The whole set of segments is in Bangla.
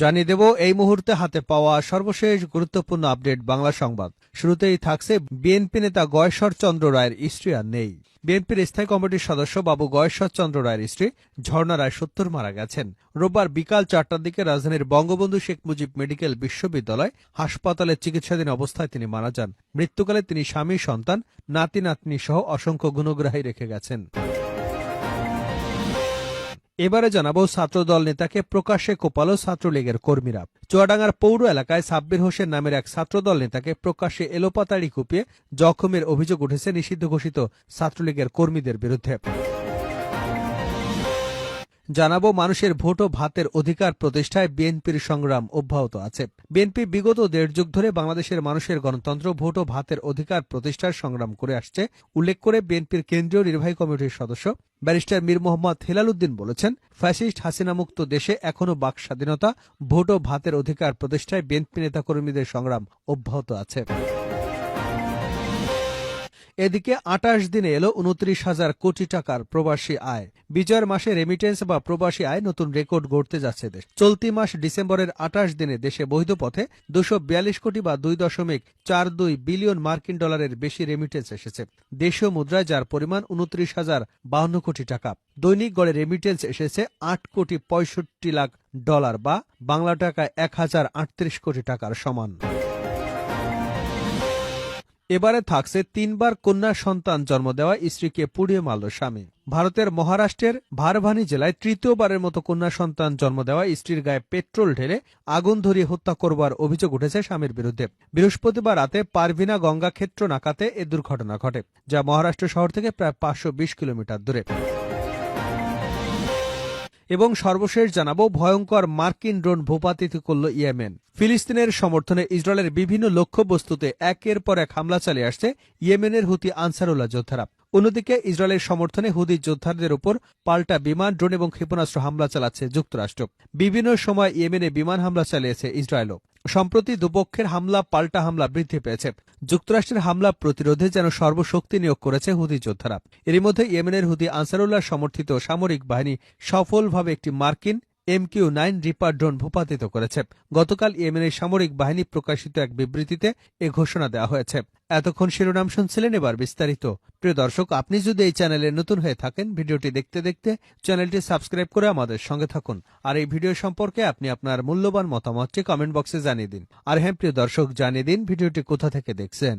জানিয়ে দেব, এই মুহূর্তে হাতে পাওয়া সর্বশেষ গুরুত্বপূর্ণ আপডেট বাংলা সংবাদ। শুরুতেই থাকছে বিএনপি নেতা গয়েশ্বর চন্দ্র রায়ের স্ত্রী আর নেই। বিএনপির স্থায়ী কমিটির সদস্য বাবু গয়েশ্বর চন্দ্র রায়ের স্ত্রী, ঝর্ণা রায় সত্তর মারা গেছেন। রোববার বিকাল চারটার দিকে রাজধানীর বঙ্গবন্ধু শেখ মুজিব মেডিকেল বিশ্ববিদ্যালয় হাসপাতালে চিকিৎসাধীন অবস্থায় তিনি মারা যান। মৃত্যুকালে তিনি স্বামী, সন্তান নাতি নাতনি সহ অসংখ্য গুণগ্রাহী রেখে গেছেন। এবারে জানাব ছাত্রদল নেতাকে প্রকাশ্যে কোপালো ছাত্রলীগের কর্মীরা। চুয়াডাঙ্গার পৌর এলাকায় সাব্বির হোসেন নামের এক ছাত্রদল নেতাকে প্রকাশ্যে এলোপাতাড়ি কুপিয়ে জখমের অভিযোগ উঠেছে নিষিদ্ধ ঘোষিত ছাত্রলীগের কর্মীদের বিরুদ্ধে। জানাব মানুষের ভোট ও ভাতের অধিকার প্রতিষ্ঠায় বিএনপির সংগ্রাম অব্যাহত আছে। বিএনপি বিগত দেড় যুগ ধরে বাংলাদেশের মানুষের গণতন্ত্র, ভোট ও ভাতের অধিকার প্রতিষ্ঠার সংগ্রাম করে আসছে, উল্লেখ করে বিএনপির কেন্দ্রীয় নির্বাহী কমিটির সদস্য। ব্যারিস্টার মীর মোহাম্মদ হেলালুদ্দিন বলেছেন, ফ্যাসিস্ট হাসিনা মুক্ত দেশে এখনও বাক স্বাধীনতা, ভোট ও ভাতের অধিকার প্রতিষ্ঠায় বিএনপি নেতাকর্মীদের সংগ্রাম অব্যাহত আছে। এদিকে আটাশ দিনে এলো উনত্রিশ হাজার কোটি টাকার প্রবাসী আয়। বিজয়ের মাসে রেমিটেন্স বা প্রবাসী আয় নতুন রেকর্ড গড়তে যাচ্ছে দেশ। চলতি মাস ডিসেম্বরের আটাশ দিনে দেশে বৈধ পথে দুশো বিয়াল্লিশ কোটি বা দুই দশমিক চার দুই বিলিয়ন মার্কিন ডলারের বেশি রেমিটেন্স এসেছে। দেশীয় মুদ্রায় যার পরিমাণ উনত্রিশ হাজার বাহান্ন কোটি টাকা। দৈনিক গড়ে রেমিটেন্স এসেছে আট কোটি পঁয়ষট্টি লাখ ডলার বা বাংলা টাকায় এক হাজার আটত্রিশ কোটি টাকার সমান। এবারে থাকছে তিনবার কন্যা সন্তান জন্ম দেওয়া স্ত্রীকে পুড়িয়ে মারল স্বামী। ভারতের মহারাষ্ট্রের ভারভানি জেলায় তৃতীয়বারের মতো কন্যা সন্তান জন্ম দেওয়া স্ত্রীর গায়ে পেট্রোল ঢেলে আগুন ধরিয়ে হত্যা করবার অভিযোগ উঠেছে স্বামীর বিরুদ্ধে। বৃহস্পতিবার রাতে পারভিনা গঙ্গা ক্ষেত্র নাকাতে এ দুর্ঘটনা ঘটে, যা মহারাষ্ট্র শহর থেকে প্রায় পাঁচশো বিশ কিলোমিটার দূরে। এবং সর্বশেষ জানাব, ভয়ঙ্কর মার্কিন ড্রোন ভূপাতিত করল ইয়েমেন। ফিলিস্তিনের সমর্থনে ইসরায়েলের বিভিন্ন লক্ষ্যবস্তুতে একের পর এক হামলা চালিয়ে আসছে ইয়েমেনের হুতি আনসারুল্লাহ যোদ্ধারা। অন্যদিকে ইসরায়েলের সমর্থনে হুদি যোদ্ধাদের উপর পাল্টা বিমান, ড্রোন এবং ক্ষেপণাস্ত্র হামলা চালাচ্ছে যুক্তরাষ্ট্র। বিভিন্ন সময় ইয়েমেনে বিমান হামলা চালিয়েছে ইসরায়েলও। সম্প্রতি দুপক্ষের হামলা, পাল্টা হামলা বৃদ্ধি পেয়েছে। যুক্তরাষ্ট্রের হামলা প্রতিরোধে যেন সর্বশক্তি নিয়োগ করেছে হুদি যোদ্ধারা। এরই মধ্যে ইয়েমেনের হুদি আনসারুল্লাহ সমর্থিত সামরিক বাহিনী সফলভাবে একটি মার্কিন M Q nine Reaper drone ভূপাতিত করেছে। গতকাল ইয়েমেনের সামরিক বাহিনী প্রকাশিত এক বিবৃতিতে এ ঘোষণা দেওয়া হয়েছে। এতক্ষণ শিরোনাম শুনছিলেন এবার বিস্তারিত। প্রিয় দর্শক, আপনি যদি এই চ্যানেলে নতুন হয়ে থাকেন, ভিডিওটি দেখতে দেখতে চ্যানেলটি সাবস্ক্রাইব করে আমাদের সঙ্গে থাকুন। আর এই ভিডিও সম্পর্কে আপনি আপনার মূল্যবান মতামতটি কমেন্ট বক্সে জানিয়ে দিন। আর হ্যাঁ প্রিয় দর্শক, জানিয়ে দিন ভিডিওটি কোথা থেকে দেখছেন।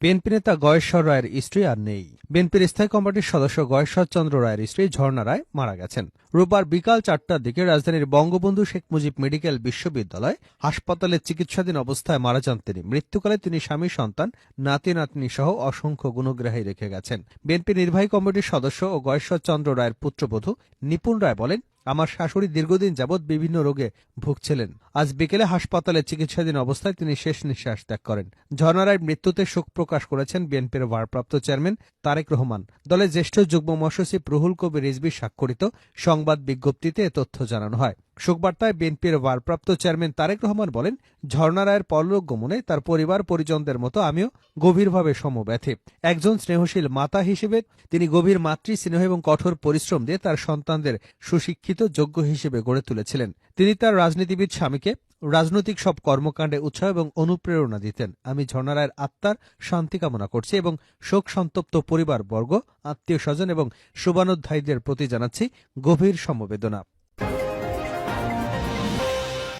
বিএনপি নেতা গয়েশ্বর রায়ের স্ত্রী আর নেই। বিএনপির স্থায়ী কমিটির সদস্য গয়েশ্বর চন্দ্র রায়ের স্ত্রী ঝর্ণা রায় মারা গেছেন। রোববার বিকাল চারটার দিকে রাজধানীর বঙ্গবন্ধু শেখ মুজিব মেডিকেল বিশ্ববিদ্যালয় হাসপাতালে চিকিৎসাধীন অবস্থায় মারা যান তিনি। মৃত্যুকালে তিনি স্বামী, সন্তান, নাতি, নাতনি সহ অসংখ্য গুণগ্রাহী রেখে গেছেন। বিএনপি নির্বাহী কমিটির সদস্য ও গয়েশ্বর চন্দ্র রায়ের পুত্রবধূ নিপুণ রায় বলেন, আমার শাশুড়ি দীর্ঘদিন যাবৎ বিভিন্ন রোগে ভুগছিলেন। আজ বিকেলে হাসপাতালে চিকিৎসাধীন অবস্থায় তিনি শেষ নিঃশ্বাস ত্যাগ করেন। ঝর্ণারায় মৃত্যুতে শোক প্রকাশ করেছেন বিএনপির ভারপ্রাপ্ত চেয়ারম্যান তারেক রহমান। দলের জ্যেষ্ঠ যুগ্ম মহাসচিব রুহুল কবির রিজবি স্বাক্ষরিত সংবাদ বিজ্ঞপ্তিতে এ তথ্য জানানো হয়। শোকবার্তায় বিএনপির ভারপ্রাপ্ত চেয়ারম্যান তারেক রহমান বলেন ঝর্ণা রায়ের পরলোক গমনে তার পরিবার পরিজনদের মতো আমিও গভীরভাবে সমব্যথী। একজন স্নেহশীল মাতা হিসেবে তিনি গভীর মাতৃ স্নেহ এবং কঠোর পরিশ্রম দিয়ে তার সন্তানদের সুশিক্ষিত যোগ্য হিসেবে গড়ে তুলেছিলেন। তিনি তার রাজনীতিবিদ স্বামীকে রাজনৈতিক সব কর্মকাণ্ডে উৎসাহ এবং অনুপ্রেরণা দিতেন। আমি ঝর্ণা রায়ের আত্মার শান্তি কামনা করছি এবং শোক সন্তপ্ত পরিবারবর্গ, আত্মীয় স্বজন এবং শুভানুধ্যায়ীদের প্রতি জানাচ্ছি গভীর সমবেদনা।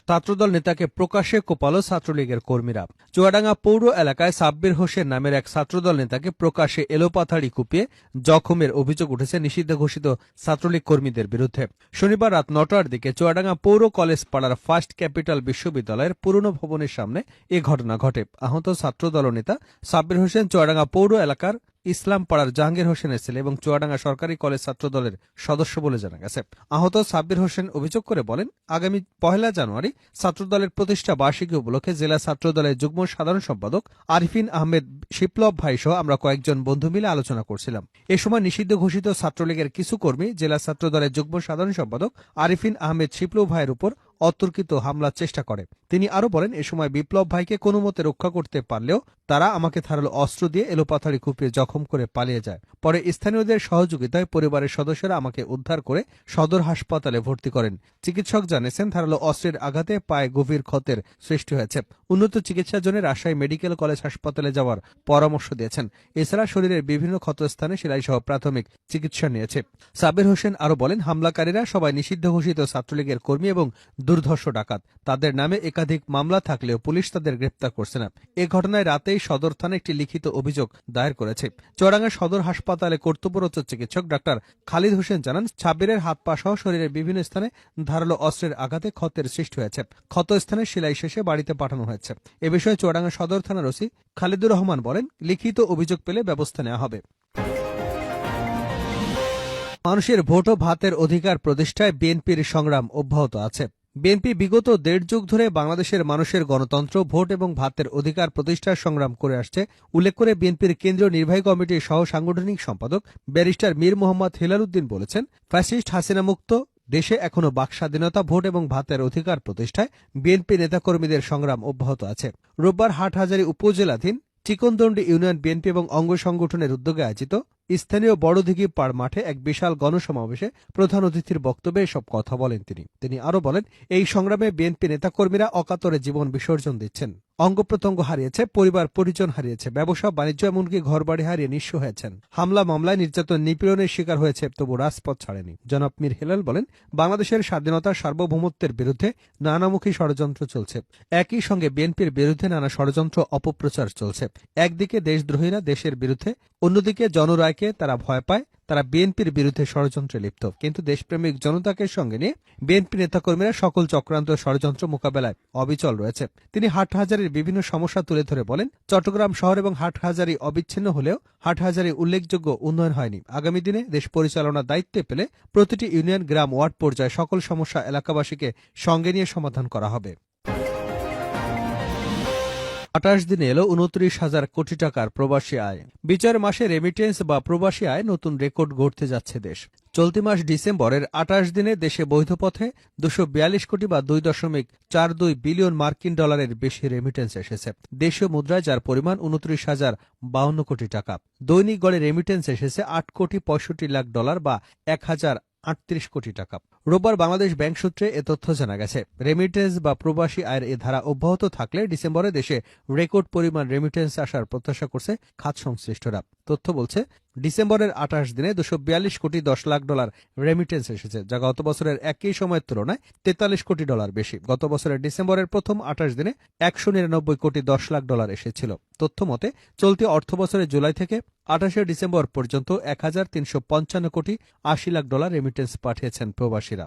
ছাত্রদল নেতাকে প্রকাশ্যে কোপালো ছাত্রলীগের কর্মীরা। চুয়াডাঙ্গা পৌর এলাকায় সাব্বির হোসেন নামের এক ছাত্রদল নেতাকে প্রকাশ্যে এলোপাথাড়ি কুপিয়ে জখমের অভিযোগ উঠেছে নিষিদ্ধ ঘোষিত ছাত্রলীগ কর্মীদের বিরুদ্ধে। শনিবার রাত নটার দিকে চুয়াডাঙ্গা পৌর কলেজ পাড়ার ফার্স্ট ক্যাপিটাল বিশ্ববিদ্যালয়ের পুরনো ভবনের সামনে এ ঘটনা ঘটে। আহত ছাত্রদল নেতা সাব্বির হোসেন চুয়াডাঙ্গা পৌর এলাকার ইসলাম পাড়ার জাহাঙ্গীর হোসেনের ছেলে এবং চুয়াডাঙ্গা সরকারি কলেজ ছাত্রদলের সদস্য বলে জানা গেছে। আহত সাব্বির হোসেন অভিযোগ করে বলেন, আগামী পহেলা জানুয়ারি ছাত্রদলের প্রতিষ্ঠা বার্ষিকী উপলক্ষে জেলা ছাত্রদলের যুগ্ম সাধারণ সম্পাদক আরিফিন আহমেদ শিপ্লব ভাই সহ আমরা কয়েকজন বন্ধু মিলে আলোচনা করছিলাম। এ সময় নিষিদ্ধ ঘোষিত ছাত্রলীগের কিছু কর্মী জেলা ছাত্রদলের যুগ্ম সাধারণ সম্পাদক আরিফিন আহমেদ শিপ্লব ভাইয়ের উপর অতর্কিত হামলার চেষ্টা করে। তিনি আরও বলেন, এ সময় বিপ্লব ভাইকে কোনো মতে রক্ষা করতে পারলেও তারা আমাকে ধারালো অস্ত্র দিয়ে এলোপাথারি কুপিয়ে জখম করে পালিয়ে যায়। পরে স্থানীয়দের সহযোগিতায় পরিবারের সদস্যরা আমাকে উদ্ধার করে সদর হাসপাতালে ভর্তি করেন। চিকিৎসক জানিয়েছেন, ধারালো অস্ত্রের আঘাতে পায়ে গভীর ক্ষতের সৃষ্টি হয়েছে। উন্নত চিকিৎসার জন্য রাজশাহী মেডিকেল কলেজ হাসপাতালে যাওয়ার পরামর্শ দিয়েছেন। এছাড়া শরীরের বিভিন্ন ক্ষতস্থানে সেলাইসহ প্রাথমিক চিকিৎসা নিয়েছে। সাবির হোসেন আরও বলেন, হামলাকারীরা সবাই নিষিদ্ধ ঘোষিত ছাত্রলীগের কর্মী এবং দুর্ধর্ষ ডাকাত। তাদের নামে একাধিক মামলা থাকলেও পুলিশ তাদের গ্রেপ্তার করছে না। এ ঘটনায় রাতেই সদর থানায় একটি লিখিত অভিযোগ দায়ের করেছে। চুয়াডাঙ্গা সদর হাসপাতালে কর্তব্যরত চিকিৎসক ডাক্তার খালিদ হোসেন জানান ছাব্বিরের হাত পা সহ শরীরের বিভিন্ন স্থানে ধারালো অস্ত্রের আঘাতে ক্ষতের সৃষ্টি হয়েছে। ক্ষত স্থানে সেলাই শেষে বাড়িতে পাঠানো হয়েছে। এ বিষয়ে চুয়াডাঙ্গা সদর থানার ওসি খালিদুর রহমান বলেন, লিখিত অভিযোগ পেলে ব্যবস্থা নেওয়া হবে। মানুষের ভোট ও ভাতের অধিকার প্রতিষ্ঠায় বিএনপির সংগ্রাম অব্যাহত আছে। বিএনপি বিগত দেড় যুগ ধরে বাংলাদেশের মানুষের গণতন্ত্র, ভোট এবং ভাতের অধিকার প্রতিষ্ঠার সংগ্রাম করে আসছে। উল্লেখ করে বিএনপির কেন্দ্রীয় নির্বাহী কমিটির সহ সাংগঠনিক সম্পাদক ব্যারিস্টার মীর মোহাম্মদ হেলাল উদ্দিন বলেছেন, ফ্যাসিস্ট হাসিনা মুক্ত, দেশে এখনও বাক স্বাধীনতা, ভোট এবং ভাতের অধিকার প্রতিষ্ঠায় বিএনপি নেতাকর্মীদের সংগ্রাম অব্যাহত আছে। রোববার হাটহাজারী উপজেলাধীন চিকনদণ্ডী ইউনিয়ন বিএনপি এবং অঙ্গ সংগঠনের উদ্যোগে আয়োজিত স্থানীয় বড়দিঘি পাড় মাঠে এক বিশাল গণসমাবেশে প্রধান অতিথির বক্তব্যে এসব কথা বলেন তিনি। তিনি আরও বলেন, এই সংগ্রামে বিএনপি নেতাকর্মীরা অকাতরে জীবন বিসর্জন দিচ্ছেন। অঙ্গ প্রত্যঙ্গ হারিয়েছে, পরিবার পরিজন হারিয়েছে, ব্যবসা, বাণিজ্য, এমনকি ঘরবাড়ি হারিয়ে নিঃস্ব হয়েছেন। হামলা, মামলায় নির্যাতন, নিপীড়নের শিকার হয়েছে, তবু রাজপথ ছাড়েনি। জনাব মীর হেলাল বলেন, বাংলাদেশের স্বাধীনতা সার্বভৌমত্বের বিরুদ্ধে নানামুখী ষড়যন্ত্র চলছে। একই সঙ্গে বিএনপির বিরুদ্ধে নানা ষড়যন্ত্র, অপপ্রচার চলছে। একদিকে দেশদ্রোহীরা দেশের বিরুদ্ধে, অন্যদিকে জনরায়কে তারা ভয় পায়, তারা বিএনপির বিরুদ্ধে ষড়যন্ত্রে লিপ্ত। কিন্তু দেশপ্রেমিক জনতাকে সঙ্গে নিয়ে বিএনপি নেতাকর্মীরা সকল চক্রান্ত ষড়যন্ত্র মোকাবেলায় অবিচল রয়েছে। তিনি হাটহাজারির বিভিন্ন সমস্যা তুলে ধরে বলেন, চট্টগ্রাম শহর এবং হাটহাজারি অবিচ্ছিন্ন হলেও হাটহাজারি উল্লেখযোগ্য উন্নয়ন হয়নি। আগামী দিনে দেশ পরিচালনার দায়িত্বে পেলে প্রতিটি ইউনিয়ন, গ্রাম, ওয়ার্ড পর্যায়ে সকল সমস্যা এলাকাবাসীকে সঙ্গে নিয়ে সমাধান করা হবে। আঠাশ দিনে এলো উনত্রিশ হাজার কোটি টাকার প্রবাসী আয়। বিচার মাসে রেমিটেন্স বা প্রবাসী আয় নতুন রেকর্ড গড়তে যাচ্ছে দেশ। চলতি মাস ডিসেম্বরের আঠাশ দিনে দেশে বৈধ পথে দুশো বিয়াল্লিশ কোটি বা দুই দশমিক চার দুই বিলিয়ন মার্কিন ডলারের বেশি রেমিটেন্স এসেছে। দেশীয় মুদ্রায় যার পরিমাণ উনত্রিশ হাজার বাউন্ন কোটি টাকা। দৈনিক গড়ে রেমিটেন্স এসেছে আট কোটি পঁয়ষট্টি লাখ ডলার বা এক হাজার আটত্রিশ কোটি টাকা। রোববার বাংলাদেশ ব্যাংক সূত্রে এ তথ্য জানা গেছে। রেমিটেন্স বা প্রবাসী আয়ের এ ধারা অব্যাহত থাকলে ডিসেম্বরে দেশে রেকর্ড পরিমাণ রেমিটেন্স আসার প্রত্যাশা করছে খাত সংশ্লিষ্টরা। তথ্য বলছে ডিসেম্বরের আঠাশ দিনে দুশো বিয়াল্লিশ কোটি দশ লাখ ডলার রেমিটেন্স এসেছে, যা গত বছরের একই সময়ের তুলনায় তেতাল্লিশ কোটি ডলার বেশি। গত বছরের ডিসেম্বরের প্রথম আঠাশ দিনে একশো নিরানব্বই কোটি দশ লাখ ডলার এসেছিল। তথ্য মতে, চলতি অর্থ বছরের জুলাই থেকে আঠাশে ডিসেম্বর পর্যন্ত এক হাজার তিনশো পঞ্চান্ন কোটি আশি লাখ ডলার রেমিটেন্স পাঠিয়েছেন প্রবাসীরা।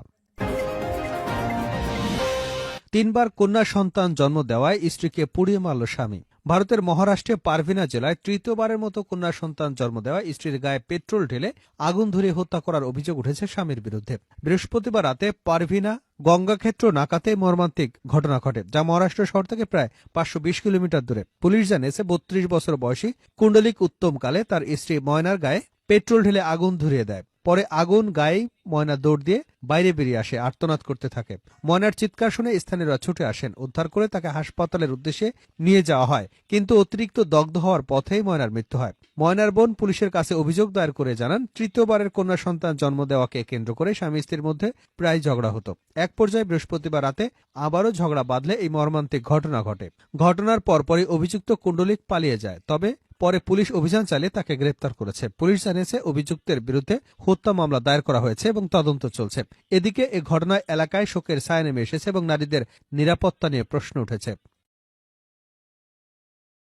তিনবার কন্যা সন্তান জন্ম দেওয়ায় স্ত্রীকে পুড়িয়ে মারল স্বামী। ভারতের মহারাষ্ট্রে পারভিনা জেলায় তৃতীয়বারের মতো কন্যা সন্তান জন্ম দেওয়া স্ত্রীর গায়ে পেট্রোল ঢেলে আগুন ধরিয়ে হত্যা করার অভিযোগ উঠেছে স্বামীর বিরুদ্ধে। বৃহস্পতিবার রাতে পারভিনা গঙ্গাক্ষেত্র নাকাতে মর্মান্তিক ঘটনা ঘটে, যা মহারাষ্ট্র শহর থেকে প্রায় পাঁচশো বিশ কিলোমিটার দূরে। পুলিশ জানিয়েছে, বত্রিশ বছর বয়সী কুণ্ডলিক উত্তমকালে তার স্ত্রী ময়নার গায়ে পেট্রোল ঢেলে আগুন ধরিয়ে দেয়। পরে আগুন, গায়ে ময়না দৌড় দিয়ে বাইরে বেরিয়ে আসে, আর্তনাদ করতে থাকে। ময়নার চিৎকার শুনে স্থানীয়রা ছুটে আসেন, উদ্ধার করে তাকে হাসপাতালের উদ্দেশ্যে নিয়ে যাওয়া হয়। কিন্তু অতিরিক্ত দগ্ধ হওয়ার পথেই ময়নার মৃত্যু হয়। ময়নার বোন পুলিশের কাছে অভিযোগ দায়ের করে জানান, তৃতীয়বারের কন্যা সন্তান জন্ম দেওয়াকে কেন্দ্র করে স্বামী স্ত্রীর মধ্যে প্রায় ঝগড়া হতো। এক পর্যায়ে বৃহস্পতিবার রাতে আবারও ঝগড়া বাঁধলে এই মর্মান্তিক ঘটনা ঘটে। ঘটনার পরপরই অভিযুক্ত কুণ্ডলিক পালিয়ে যায়। তবে পরে পুলিশ অভিযান চালিয়ে তাকে গ্রেপ্তার করেছে। পুলিশ জানিয়েছে, অভিযুক্তের বিরুদ্ধে হত্যা মামলা দায়ের করা হয়েছে এবং তদন্ত চলছে। এদিকে এ ঘটনায় এলাকায় শোকের ছায়া নেমে এসেছে এবং নারীদের নিরাপত্তা নিয়ে প্রশ্ন উঠেছে।